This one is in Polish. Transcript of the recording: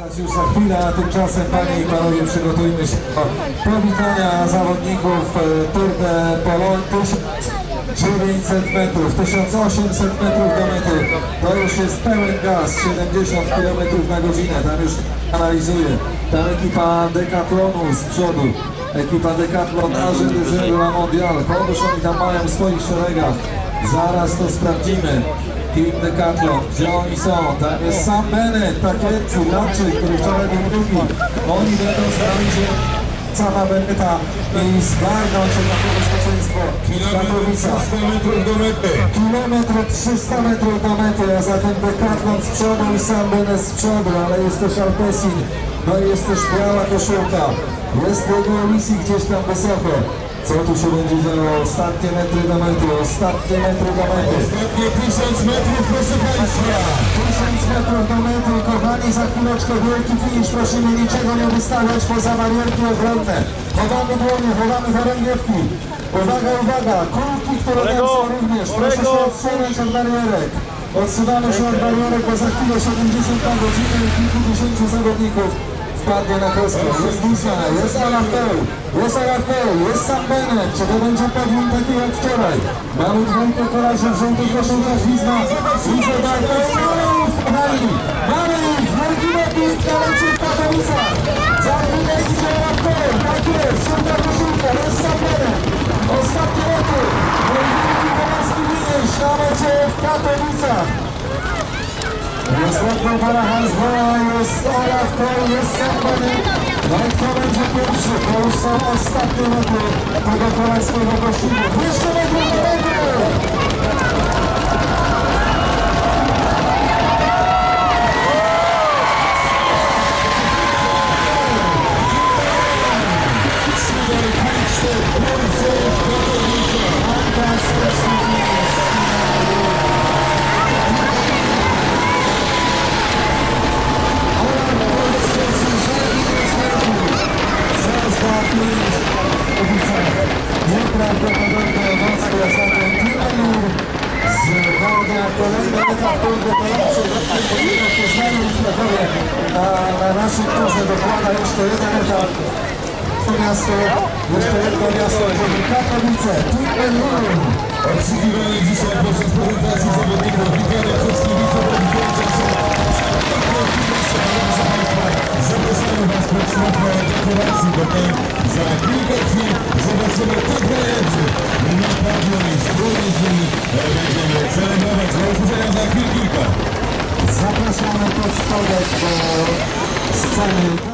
Już za chwilę, a tymczasem Panie i Panowie przygotujmy się do powitania zawodników Tour de Pologne 1900 metrów, 1800 metrów do mety. To już jest pełen gaz, 70 km na godzinę, tam już analizuje. Tam ekipa Decathlonu z przodu, ekipa Decathlon Agent de la Mondial. Kogoż oni tam mają w swoich szeregach. Zaraz to sprawdzimy. Team Decathlon, gdzie oni są? Tam jest Sam Bennett, takiec, Irlandczyk, który wczoraj był drugi. Oni będą starali się cała Bennetta i zgarnąć się na to bezpieczeństwo Katowicach. 300 metrów do mety. Kilometr 300 metrów do mety, a zatem Decathlon z przodu i Sam Bennett z przodu, ale jest też Alpesin, no i jest też biała koszulka. Jest tego Lisi gdzieś tam wysoko. Co tu się będzie działo? Ostatnie metry do mety, ostatnie metry do mety. Ostatnie 1000 metrów, proszę Państwa. 1000 metrów do mety, kochani, za chwileczkę wielki finisz, prosimy niczego nie wystawiać poza barierki obronne. Chowamy dłonie, chowamy chorągiewki. Uwaga, uwaga, kulki, które tam są również, proszę się odsunąć od barierek. Odsuwamy się od barierek, bo za chwilę 70 na godzinę i kilkudziesięciu zawodników wpadnie na kostkę. Jest Lisa, jest Alafel, jest Alafel, jest Sam Bennett. Czy to będzie pewien taki jak wczoraj? Mamy dwójkę kolarzy w żółtych koszulkach Wizna. Widzę bardzo kochani. Mamy ich, wielki motnik Остатнього року, коли Корецького Башіна, вийшли на другу zatem Timur z Wałnia kolejny etap turbo Polacy ponieważ Poznaniu w Krakowie a na naszym torze dokłada jeszcze jeden etap to miasto, jeszcze jedno miasto, czyli Katowice, Timur Obsługiwany dzisiaj podczas prezentacji zawodników witany przez kibiców Zapraszamy Was pod strefę dekoracji, bo tam za kilka chwil zobaczymy Zapraszamy pod spodek sceny